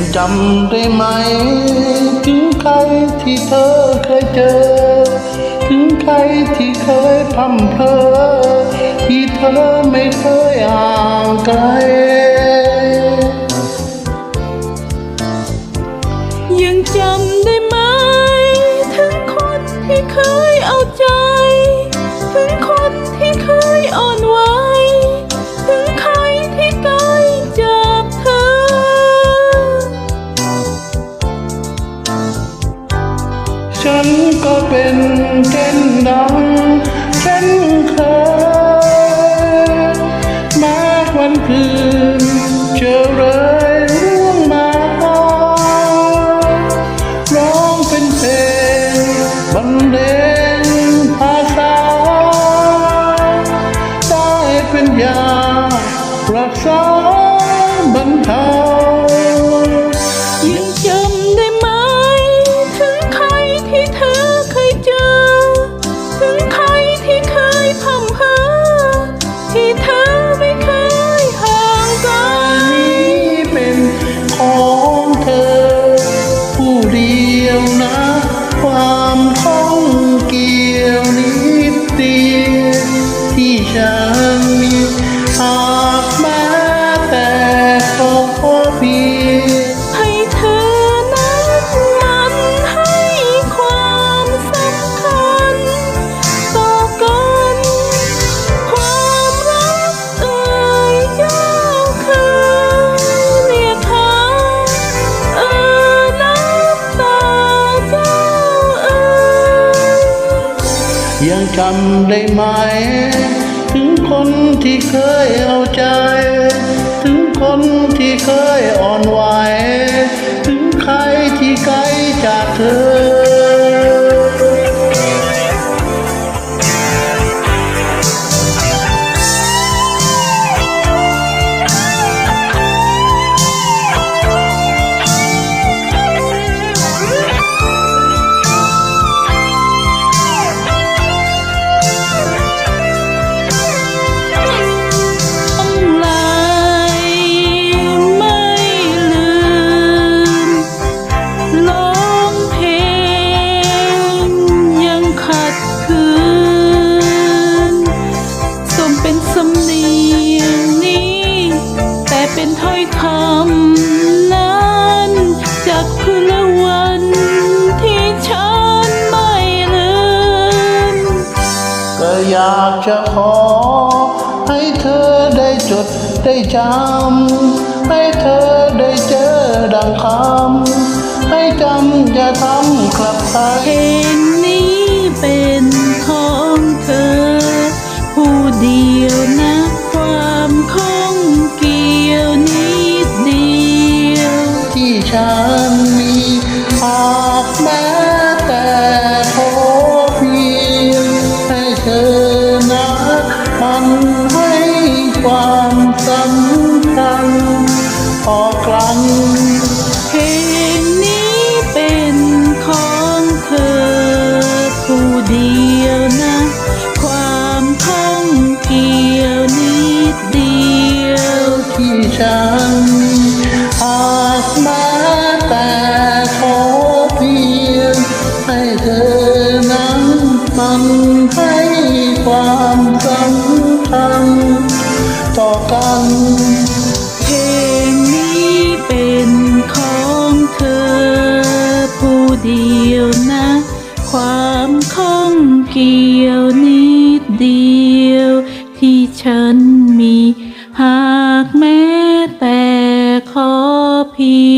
ังจำได้ไหม ถึงใครที่เธอเคยเจอ ถึงใครที่เคยพร่ำเพอที่เธอไม่เคยห่างไกล ยังจำได้ไหม ถึงคนที่เคยเอาใจ เป็นเช่นดังเช่นเคยแม้วันคืนเจอเลยเรื่องมาร้องเป็นเพลงบรรเลงภาษาได้เป็นยารักษาบรรเทา จำได้ไหม ถึงคนที่เคยเอาใจ ถึงคนที่เคยอ่อนไหว จะขอ ให้เธอได้จดได้จำ ให้เธอได้เจอดังคำ ให้จำอย่าทำกลับไปเพลงนี้เป็นของเธอ ผู้เดียวนะความข้องเกี่ยวนิดเดียวที่ฉัน เกี่ยวนิดเดียวที่ฉันหากม้แต่ขอเพียงให้เธอนั้นมันให้ความสำคัญต่อกันเพลงนี้เป็นของเธอผู้เดียวนะ ความข้องเกี่ยวนิดเดียว ฉันมี หากแม้แต่ขอเพียง